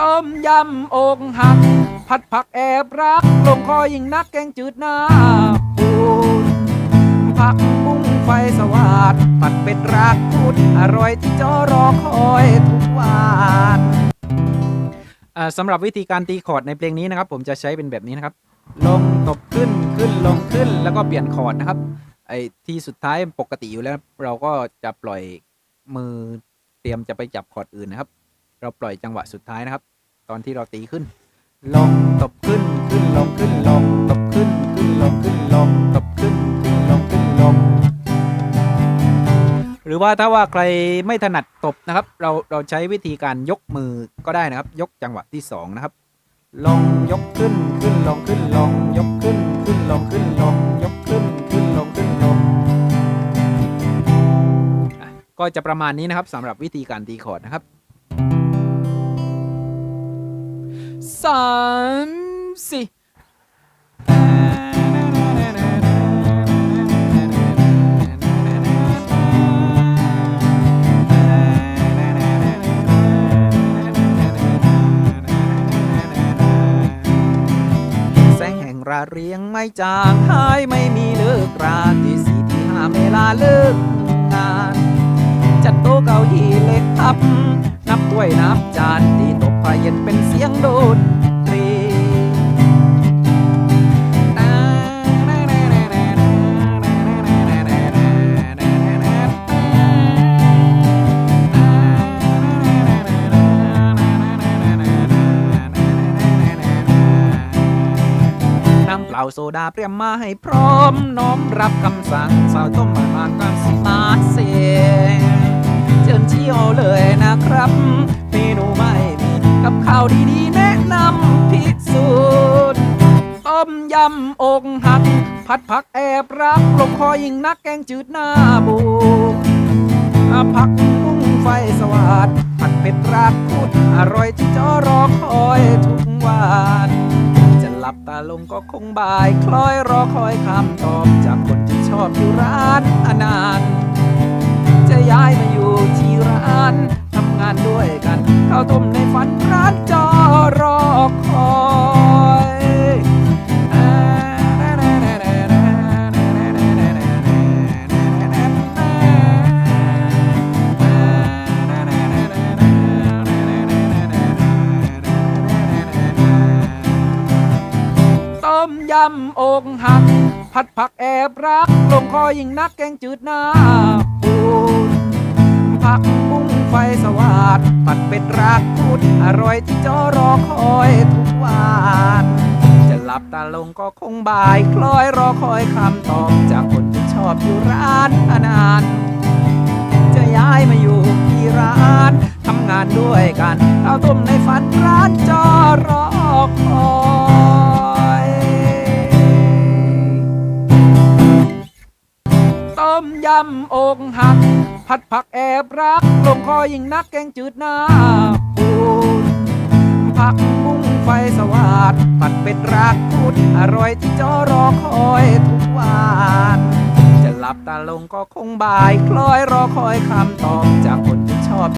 ต้มยำอกหัก ผัดผักแอบรัก ลงคอยิ่งนักแกงจืดหน้าปูนผักบุ้งไฟสวัสดผัดเป็ดรักพุดอร่อยที่จอรอคอยทุกวันสำหรับวิธีการตีคอร์ดในเพลงนี้นะครับ ผมจะใช้เป็นแบบนี้นะครับ ลงตบขึ้นขึ้นลงขึ้นแล้วก็เปลี่ยนคอร์ดนะครับ ไอ้ที่สุดท้ายปกติอยู่แล้วเราก็จะปล่อยมือเตรียมจะไปจับคอร์ดอื่นนะครับ เราปล่อยจังหวะสุดท้ายนะครับ ตอนที่เราตีขึ้น ลงตบขึ้นขึ้นลงขึ้นลงตบขึ้นขึ้นลงขึ้นลงตบขึ้นขึ้นลงขึ้นลง หรือว่าถ้าว่าใครไม่ถนัดตบนะครับ เราเราใช้วิธีการยกมือก็ได้นะครับ ยกจังหวะที่สองนะครับ ลงยกขึ้นขึ้นลงขึ้นลงยกขึ้นขึ้นลงขึ้นลงยกขึ้นขึ้นลงขึ้นลงอะก็จะประมาณนี้นะครับสำหรับวิธีการตีคอร์ดนะครับ สามสี่แสงแห่งราเรียงไม่จางหายไม่มีเลิกราที่สี่ที่ห้าเวลาเลิก โต๊ะเก้าอี้เล็กพับ นับถ้วยนับจานที่ตกผ้าเย็นเป็นเสียงโดดตรีน้ำเปล่าโซดาเตรียมมาให้พร้อม น้อมรับคำสั่งสาวต้มมามากกันสิมาเสีย เชิญเชี่ยวเลยนะครับเมนูไม่กับข้าวดีๆแนะนำพิสูจน์ต้มยำอกหัก ผัดผักแอบรักลงคอยิ่งนักแกงจืดหน้าบูผักบุ้งไฟสวัสดผัดเป็ดรักพุดอร่อยที่จอรอคอยทุกวันจะหลับตาลงก็คงบ่าย คล้อยรอคอยคำตอบจากคนที่ชอบอยู่ร้านอนานต์ ย้ายมาอยู่ที่ร้านทำงานด้วยกันข้าวต้มในฝันร้านจอรอคอยต้มยำอกหัก ผัดผักแอบรัก ลงคอยิ่งนักแกงจืดหน้า รักพุดอร่อยที่จอรอคอยทุกวันจะหลับตาลงก็คงบ่าย คล้อยรอคอยคำตอบจากคนที่ชอบอยู่ร้านอานานจะย้ายมาอยู่ที่ร้านทำงานด้วยกันข้าวต้มในฝันร้านจอรอคอยต้มยำอกหัก ผัดผักแอบรัก ลงคอยิ่งนักแกงจืดหน้าปูนผักบุ้งไฟสวัสดผัดเป็ดรักพูดอร่อยที่จอรอคอยทุกวันจะหลับตาลงก็คงบ่าย คล้อยรอคอยคำตอบจากคนที่ชอบ